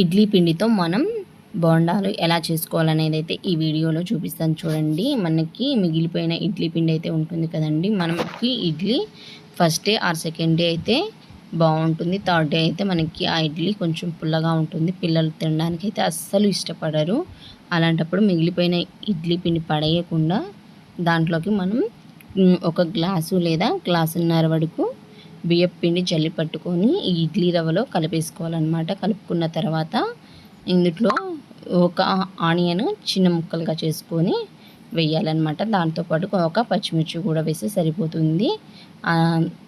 ఇడ్లీ పిండితో మనం బోండాలు ఎలా చేసుకోవాలనేది అయితే ఈ వీడియోలో చూపిస్తాను చూడండి. మనకి మిగిలిపోయిన ఇడ్లీ పిండి అయితే ఉంటుంది కదండి. మనకి idli first day or second day అయితే బాగుంటుంది. థర్డ్ డే అయితే మనకి ఆ ఇడ్లీ కొంచెం పుల్లగా ఉంటుంది. పిల్లలు తినడానికి అయితే అస్సలు ఇష్టపడరు. అలాంటప్పుడు మిగిలిపోయిన ఇడ్లీ పిండి పడేయకుండా దాంట్లోకి మనం ఒక గ్లాసు లేదా గ్లాసున్నర వరకు బియ్యం పిండి జల్లి పట్టుకొని ఈ ఇడ్లీ రవ్వలో కలిపేసుకోవాలన్నమాట. కలుపుకున్న తర్వాత ఇందులో ఒక ఆనియన్ చిన్న ముక్కలుగా చేసుకొని వేయాలన్నమాట. దాంతోపాటు ఒక పచ్చిమిర్చి కూడా వేస్తే సరిపోతుంది.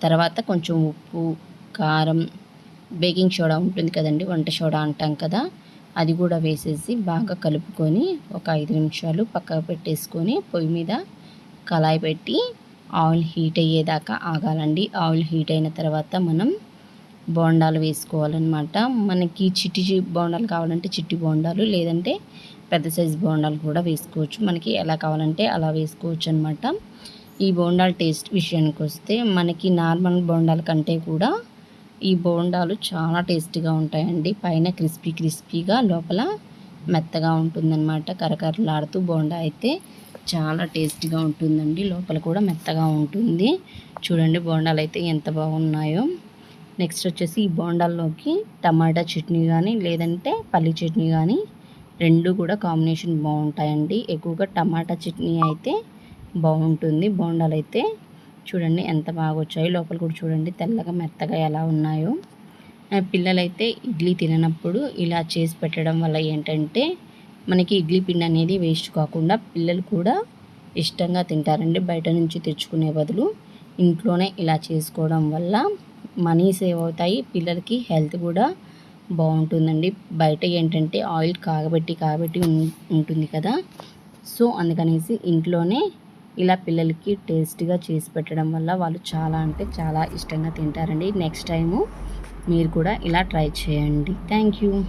తర్వాత కొంచెం ఉప్పు కారం బేకింగ్ సోడా ఉంటుంది కదండి వంట సోడా అంటాం కదా అది కూడా వేసేసి బాగా కలుపుకొని ఒక ఐదు నిమిషాలు పక్కకు పెట్టేసుకొని పొయ్యి మీద కళాయి పెట్టి ఆయిల్ హీట్ అయ్యేదాకా ఆగాలండి. ఆయిల్ హీట్ అయిన తర్వాత మనం బోండాలు వేసుకోవాలన్నమాట. మనకి చిట్టి బోండాలు కావాలంటే చిట్టి బోండాలు లేదంటే పెద్ద సైజు బోండాలు కూడా వేసుకోవచ్చు. మనకి ఎలా కావాలంటే అలా వేసుకోవచ్చు అనమాట ఈ బోండాల టేస్ట్ విషయానికి వస్తే మనకి నార్మల్ బోండాల కంటే కూడా ఈ బోండాలు చాలా టేస్టీగా ఉంటాయండి. పైన క్రిస్పీ క్రిస్పీగా లోపల మెత్తగా ఉంటుందన్నమాట. కరకరలాడుతూ బోండా అయితే చాలా టేస్టీగా ఉంటుందండి. లోపల కూడా మెత్తగా ఉంటుంది. చూడండి బోండాలు అయితే ఎంత బాగున్నాయో. నెక్స్ట్ వచ్చేసి ఈ బోండాల్లోకి టమాటా చట్నీ కానీ లేదంటే పల్లి చట్నీ కానీ రెండు కూడా కాంబినేషన్ బాగుంటాయండి. ఎక్కువగా టమాటా చట్నీ అయితే బాగుంటుంది బోండాలు అయితే చూడండి ఎంత బాగా వచ్చాయో లోపల కూడా చూడండి తెల్లగా మెత్తగా ఎలా ఉన్నాయో. పిల్లలైతే ఇడ్లీ తిననప్పుడు ఇలా చేసి పెట్టడం వల్ల ఏంటంటే మనకి ఇడ్లీ పిండి అనేది వేస్ట్ కాకుండా పిల్లలు కూడా ఇష్టంగా తింటారండి. బయట నుంచి తెచ్చుకునే బదులు ఇంట్లోనే ఇలా చేసుకోవడం వల్ల మనీ సేవ్ అవుతాయి. పిల్లలకి హెల్త్ కూడా బాగుంటుందండి. బయట ఏంటంటే ఆయిల్ కాగబెట్టి కాగబెట్టి ఉంటుంది కదా. సో అందుకనేసి ఇంట్లోనే ఇలా పిల్లలకి టేస్ట్గా చేసి పెట్టడం వల్ల వాళ్ళు చాలా అంటే చాలా ఇష్టంగా తింటారండి. నెక్స్ట్ టైము మీరు కూడా ఇలా ట్రై చేయండి. Thank you